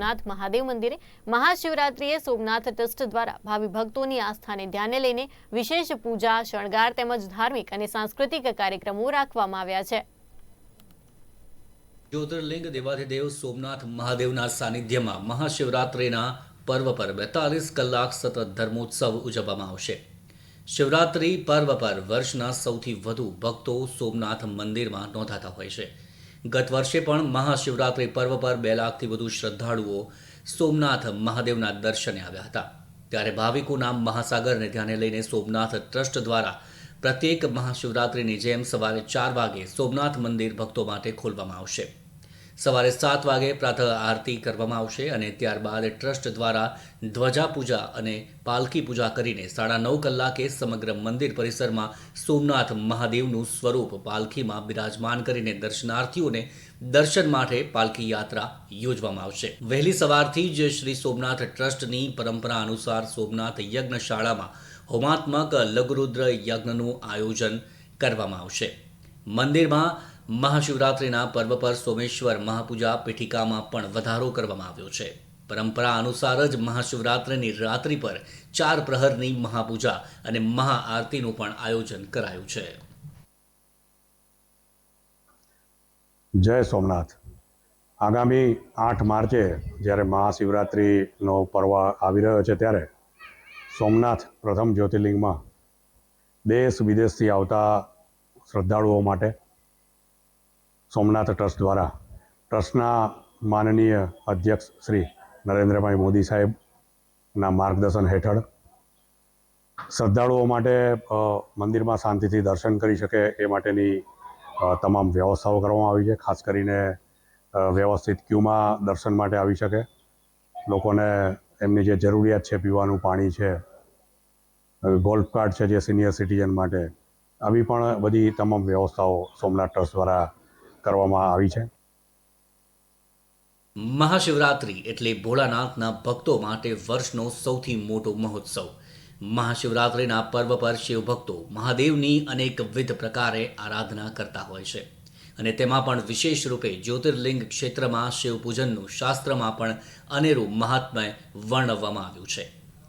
સોમનાથ મહાદેવ મંદિરે મહાશિવરાત્રિએ સોમનાથ ટ્રસ્ટ દ્વારા ભાવિ ભક્તોની આસ્થાને ધ્યાને લઈને વિશેષ પૂજા, શણગાર તેમજ ધાર્મિક અને સાંસ્કૃતિક કાર્યક્રમો રાખવામાં આવ્યા છે. જ્યોતિર્લિંગ દેવાધિદેવ સોમનાથ મહાદેવના સાનિધ્યમાં મહાશિવરાત્રિના પર્વ પર બેતાલીસ કલાક સતત ધર્મોત્સવ ઉજવવામાં આવશે. શિવરાત્રિ પર્વ પર વર્ષના સૌથી વધુ ભક્તો સોમનાથ મંદિરમાં નોંધાતા હોય છે. ગત વર્ષે પણ મહાશિવરાત્રિ પર્વ પર બે લાખથી વધુ શ્રદ્ધાળુઓ સોમનાથ મહાદેવના દર્શને આવ્યા હતા. ત્યારે ભાવિકોના મહાસાગરને ધ્યાને લઈને સોમનાથ ટ્રસ્ટ દ્વારા પ્રત્યેક મહાશિવરાત્રિની જેમ સવારે ચાર વાગે સોમનાથ મંદિર ભક્તો માટે ખોલવામાં આવશે. સવારે સાત વાગે પ્રાતઃ આરતી કરવામાં આવશે અને ત્યારબાદ ટ્રસ્ટ દ્વારા ધ્વજા પૂજા અને પાલખી પૂજા કરીને સાડા નવ કલાકે સમગ્ર મંદિર પરિસરમાં સોમનાથ મહાદેવનું સ્વરૂપ પાલખીમાં બિરાજમાન કરીને દર્શનાર્થીઓને દર્શન માટે પાલખી યાત્રા યોજવામાં આવશે. વહેલી સવારથી જ શ્રી સોમનાથ ટ્રસ્ટની પરંપરા અનુસાર સોમનાથ યજ્ઞશાળામાં હોમાત્મક લઘુરુદ્ર યજ્ઞનું આયોજન કરવામાં આવશે. મંદિરમાં મહાશિવરાત્રિના પર્વ પર સોમેશ્વર મહાપૂજા પીઠિકામાં પણ વધારો કરવામાં આવ્યો છે. પરંપરા અનુસાર જ મહાશિવરાત્રિની રાત્રિ પર ચાર પ્રહરની મહાપૂજા અને મહાઆરતીનું પણ આયોજન કરાયું છે. જય સોમનાથ. આગામી આઠ માર્ચે જ્યારે મહાશિવરાત્રિનો પર્વ આવી રહ્યો છે ત્યારે સોમનાથ પ્રથમ જ્યોતિર્લિંગમાં દેશ વિદેશથી આવતા શ્રદ્ધાળુઓ માટે સોમનાથ ટ્રસ્ટ દ્વારા. ટ્રસ્ટના માનનીય અધ્યક્ષ શ્રી નરેન્દ્રભાઈ મોદી સાહેબના માર્ગદર્શન હેઠળ શ્રદ્ધાળુઓ માટે મંદિરમાં શાંતિથી દર્શન કરી શકે એ માટેની તમામ વ્યવસ્થાઓ કરવામાં આવી છે. ખાસ કરીને વ્યવસ્થિત ક્યુમાં દર્શન માટે આવી શકે. લોકોને એમની જે જરૂરિયાત છે, પીવાનું પાણી છે ગોલ્ફ કાર્ડ છે જે સિનિયર સિટીઝન માટે. આવી પણ બધી તમામ વ્યવસ્થાઓ સોમનાથ ટ્રસ્ટ દ્વારા કરવામાં આવી છે. મહાશિવરાત્રિ એટલે ભોળાનાથના ભક્તો માટે વર્ષનો સૌથી મોટો મહોત્સવ. મહાશિવરાત્રિના પર્વ પર શિવભક્તો મહાદેવની અનેકવિધ પ્રકારે આરાધના કરતા હોય છે. અને તેમાં પણ વિશેષ રૂપે જ્યોતિર્લિંગ ક્ષેત્રમાં શિવપૂજનનું શાસ્ત્રમાં પણ અનેરું મહાત્મય વર્ણવવામાં આવ્યું છે.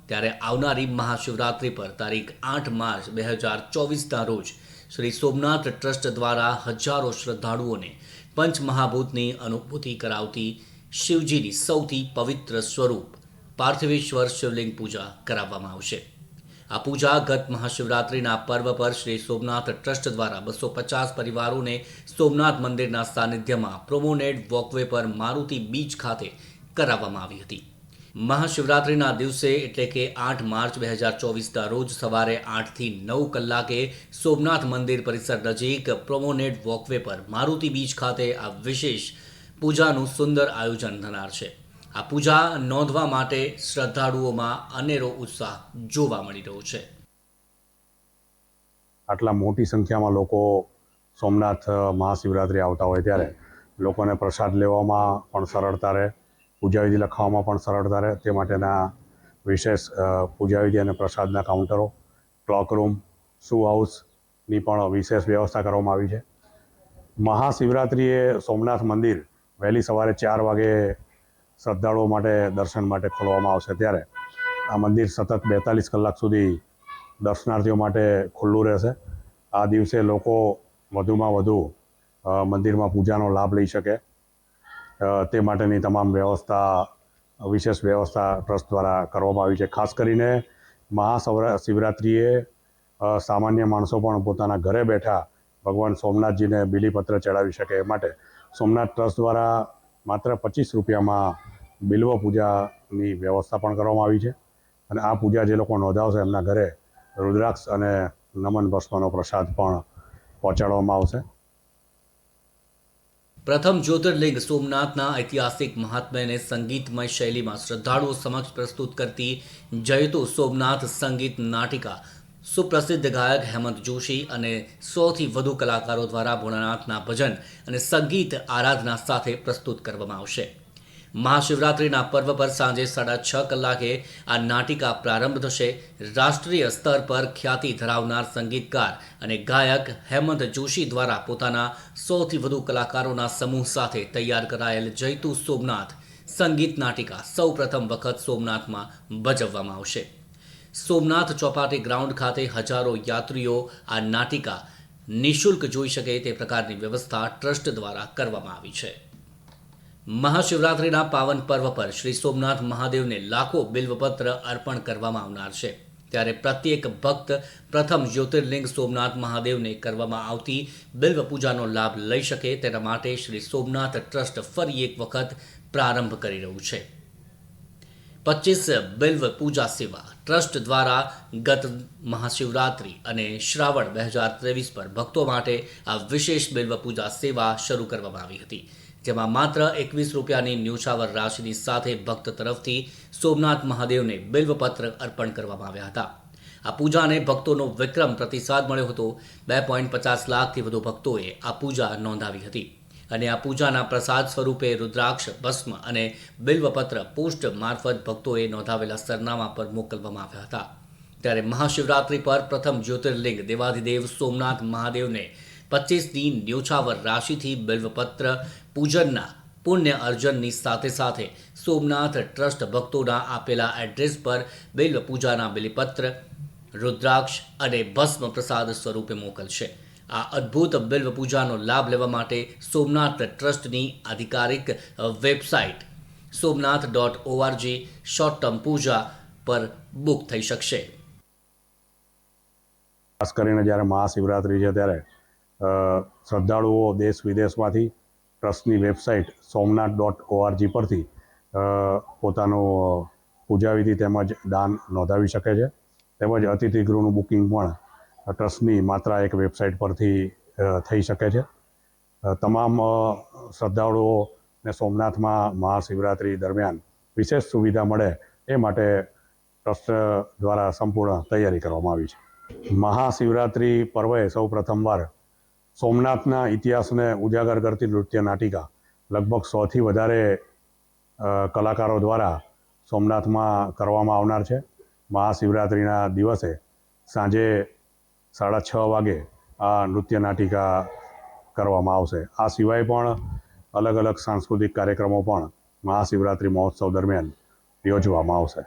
ત્યારે આવનારી મહાશિવરાત્રિ પર તારીખ આઠ માર્ચ બે હજાર ચોવીસના રોજ શ્રી સોમનાથ ટ્રસ્ટ દ્વારા હજારો શ્રદ્ધાળુઓને પંચમહાભૂતની અનુભૂતિ કરાવતી શિવજીની સૌથી પવિત્ર સ્વરૂપ પાર્થિવેશ્વર શિવલિંગ પૂજા કરાવવામાં આવશે. આ પૂજા ગત મહાશિવરાત્રિના પર્વ પર શ્રી સોમનાથ ટ્રસ્ટ દ્વારા બસો પચાસ પરિવારોને સોમનાથ મંદિરના સાનિધ્યમાં પ્રોમોનેડ વોકવે પર મારુતિ બીચ ખાતે કરાવવામાં આવી હતી. મહાશિવરાત્રિના દિવસે એટલે કે આઠ માર્ચ બે હજાર ચોવીસના રોજ સવારે આઠથી નવ કલાકે સોમનાથ મંદિર પરિસર નજીક પ્રોમોનેડ વોકવે પર મારુતિ બીચ ખાતે આ વિશેષ પૂજાનું સુંદર આયોજન થનાર છે. આ પૂજા નોંધવા માટે શ્રદ્ધાળુઓમાં અનેરો ઉત્સાહ જોવા મળી રહ્યો છે. આટલા મોટી સંખ્યામાં લોકો સોમનાથ મહાશિવરાત્રિ આવતા હોય ત્યારે લોકોને પ્રસાદ લેવામાં પણ સરળતા રહે. પૂજાવિધિ લખાવવામાં પણ સરળતા રહે. તે માટેના વિશેષ પૂજાવિધિ અને પ્રસાદના કાઉન્ટરો ક્લોક રૂમ શુ હાઉસની પણ વિશેષ વ્યવસ્થા કરવામાં આવી છે. મહાશિવરાત્રિએ સોમનાથ મંદિર વહેલી સવારે ચાર વાગે શ્રદ્ધાળુઓ માટે દર્શન માટે ખોલવામાં આવશે ત્યારે. આ મંદિર સતત બેતાલીસ કલાક સુધી દર્શનાર્થીઓ માટે ખુલ્લું રહેશે. આ દિવસે લોકો વધુમાં વધુ મંદિરમાં પૂજાનો લાભ લઈ શકે. તે માટેની તમામ વ્યવસ્થા, વિશેષ વ્યવસ્થા ટ્રસ્ટ દ્વારા કરવામાં આવી છે. ખાસ કરીને મહાસવરા શિવરાત્રિએ સામાન્ય માણસો પણ પોતાના ઘરે બેઠા ભગવાન સોમનાથજીને બિલીપત્ર ચડાવી શકે એ માટે સોમનાથ ટ્રસ્ટ દ્વારા માત્ર પચીસ રૂપિયામાં બિલ્વ પૂજાની વ્યવસ્થા પણ કરવામાં આવી છે. અને આ પૂજા જે લોકો નોંધાવશે એમના ઘરે રુદ્રાક્ષ અને નમન ભસ્મનો પ્રસાદ પણ પહોંચાડવામાં આવશે. પ્રથમ જ્યોતિર્લિંગ સોમનાથના ઐતિહાસિક મહાત્મ્યને સંગીતમય શૈલીમાં શ્રદ્ધાળુઓ સમક્ષ પ્રસ્તુત કરતી જયતો સોમનાથ સંગીત નાટિકા, સુપ્રસિદ્ધ ગાયક હેમંત જોશી અને સોથી વધુ કલાકારો દ્વારા ભોળાનાથના ભજન અને સંગીત આરાધના સાથે પ્રસ્તુત કરવામાં આવશે. મહાશિવરાત્રિના પર્વ પર સાંજે સાડા છ કલાકે આ નાટિકા પ્રારંભ થશે. રાષ્ટ્રીય સ્તર પર ખ્યાતિ ધરાવનાર સંગીતકાર અને ગાયક હેમંત જોશી દ્વારા પોતાના સૌથી વધુ કલાકારોના સમૂહ સાથે તૈયાર કરાયેલ જૈતુ સોમનાથ સંગીત નાટિકા સૌ પ્રથમ વખત સોમનાથમાં ભજવવામાં આવશે. સોમનાથ ચોપાટી ગ્રાઉન્ડ ખાતે હજારો યાત્રીઓ આ નાટિકા નિઃશુલ્ક જોઈ શકે તે પ્રકારની વ્યવસ્થા ટ્રસ્ટ દ્વારા કરવામાં આવી છે. મહાશિવરાત્રિના પાવન પર્વ પર શ્રી સોમનાથ મહાદેવને લાખો બિલ્વપત્ર અર્પણ કરવામાં આવનાર છે. ત્યારે પ્રત્યેક ભક્ત પ્રથમ જ્યોતિર્લિંગ સોમનાથ મહાદેવને કરવામાં આવતી બિલ્વ પૂજાનો લાભ લઈ શકે તેના માટે શ્રી સોમનાથ ટ્રસ્ટ ફરી એક વખત પ્રારંભ કરી રહ્યું છે. પચીસ બિલ્વ પૂજા સેવા ટ્રસ્ટ દ્વારા ગત મહાશિવરાત્રિ અને શ્રાવણ બે હજાર ત્રેવીસ પર ભક્તો માટે આ વિશેષ બિલ્વ પૂજા સેવા શરૂ કરવામાં આવી હતી. જેમાં માત્ર એકવીસ રૂપિયાની ન્યૂછાવર રાશિની સાથે ભક્ત તરફથી સોમનાથ મહાદેવને બિલ્વપત્ર અર્પણ કરવામાં આવ્યા હતા. આ પૂજાને ભક્તોનો વિક્રમ પ્રતિસાદ મળ્યો હતો. બે પોઈન્ટ પચાસ લાખથી વધુ ભક્તોએ આ પૂજા નોંધાવી હતી. અને આ પૂજાના પ્રસાદ સ્વરૂપે રુદ્રાક્ષ, ભસ્મ અને બિલ્વપત્ર પોસ્ટ મારફત ભક્તોએ નોંધાવેલા સરનામા પર મોકલવામાં આવ્યા હતા. ત્યારે મહાશિવરાત્રિ પર પ્રથમ જ્યોતિર્લિંગ દેવાધિદેવ સોમનાથ મહાદેવને પચીસની ન્યોછાવર રાશિથી બિલ્વપત્ર પૂજનના પુણ્ય અર્જનની સાથે સાથે સોમનાથ ટ્રસ્ટ ભક્તોના આપેલા એડ્રેસ પર બિલ્વ પૂજાના બિલીપત્ર, રુદ્રાક્ષ અને ભસ્મ પ્રસાદ સ્વરૂપે મોકલશે. આ અદ્ભુત બિલ્વ પૂજાનો લાભ લેવા માટે સોમનાથ ટ્રસ્ટની આધિકારિક website Somnath dot O R G short term પૂજા પર બુક થઈ શકશે. ખાસ કરીને જ્યારે મહાશિવરાત્રિ છે ત્યારે શ્રદ્ધાળુઓ દેશ વિદેશમાંથી ટ્રસ્ટની વેબસાઇટ સોમનાથ ડોટ ઓઆરજી પરથી પોતાનો પૂજાવિધિ તેમજ દાન નોંધાવી શકે છે. તેમજ અતિથિ ગૃહનું બુકિંગ પણ ટ્રસ્ટની માત્ર એક વેબસાઇટ પરથી થઈ શકે છે. તમામ શ્રદ્ધાળુઓને સોમનાથમાં મહાશિવરાત્રિ દરમિયાન વિશેષ સુવિધા મળે એ માટે ટ્રસ્ટ દ્વારા સંપૂર્ણ તૈયારી કરવામાં આવી છે. મહાશિવરાત્રિ પર્વે સૌ પ્રથમવાર સોમનાથના ઇતિહાસને ઉજાગર કરતી નૃત્ય નાટિકા લગભગ સોથી વધારે કલાકારો દ્વારા સોમનાથમાં કરવામાં આવનાર છે. મહાશિવરાત્રિના દિવસે સાંજે સાડા છ વાગે આ નૃત્ય નાટિકા કરવામાં આવશે. આ સિવાય પણ અલગ અલગ સાંસ્કૃતિક કાર્યક્રમો પણ મહાશિવરાત્રિ મહોત્સવ દરમિયાન યોજવામાં આવશે.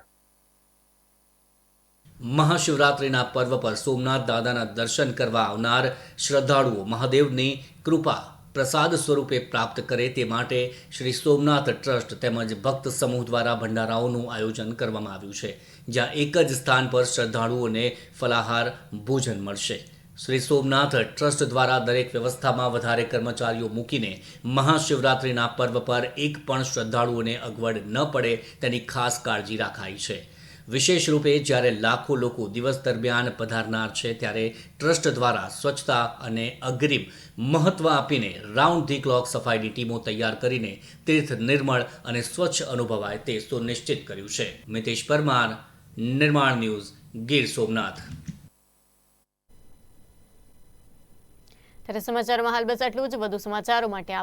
મહાશિવરાત્રિના પર્વ પર સોમનાથ દાદાના દર્શન કરવા આવનાર શ્રદ્ધાળુઓ મહાદેવની કૃપા પ્રસાદ સ્વરૂપે પ્રાપ્ત કરે તે માટે શ્રી સોમનાથ ટ્રસ્ટ તેમજ ભક્ત સમૂહ દ્વારા ભંડારાઓનું આયોજન કરવામાં આવ્યું છે, જ્યાં એક જ સ્થાન પર શ્રદ્ધાળુઓને ફલાહાર ભોજન મળશે. શ્રી સોમનાથ ટ્રસ્ટ દ્વારા દરેક વ્યવસ્થામાં વધારે કર્મચારીઓ મૂકીને મહાશિવરાત્રિના પર્વ પર એક પણ શ્રદ્ધાળુઓને અગવડ ન પડે તેની ખાસ કાળજી રાખાઈ છે. વિશેષ રૂપે જ્યારે લાખો લોકો દિવસ દરમિયાન પધારનાર છે, ત્યારે ટ્રસ્ટ દ્વારા સ્વચ્છતા અને અગ્રિમ મહત્વ આપીને રાઉન્ડ ધી ક્લોક સફાઈની ટીમો તૈયાર કરીને તીર્થ નિર્મળ અને સ્વચ્છ અનુભવાય તે સુનિશ્ચિત કર્યું છે. મિતેશ પરમાર, નિર્માણ ન્યૂઝ, ગીર સોમનાથ. ત્યારે સમાચારમાં હાલ બસ આટલું જ. વધુ સમાચારો માટે આપ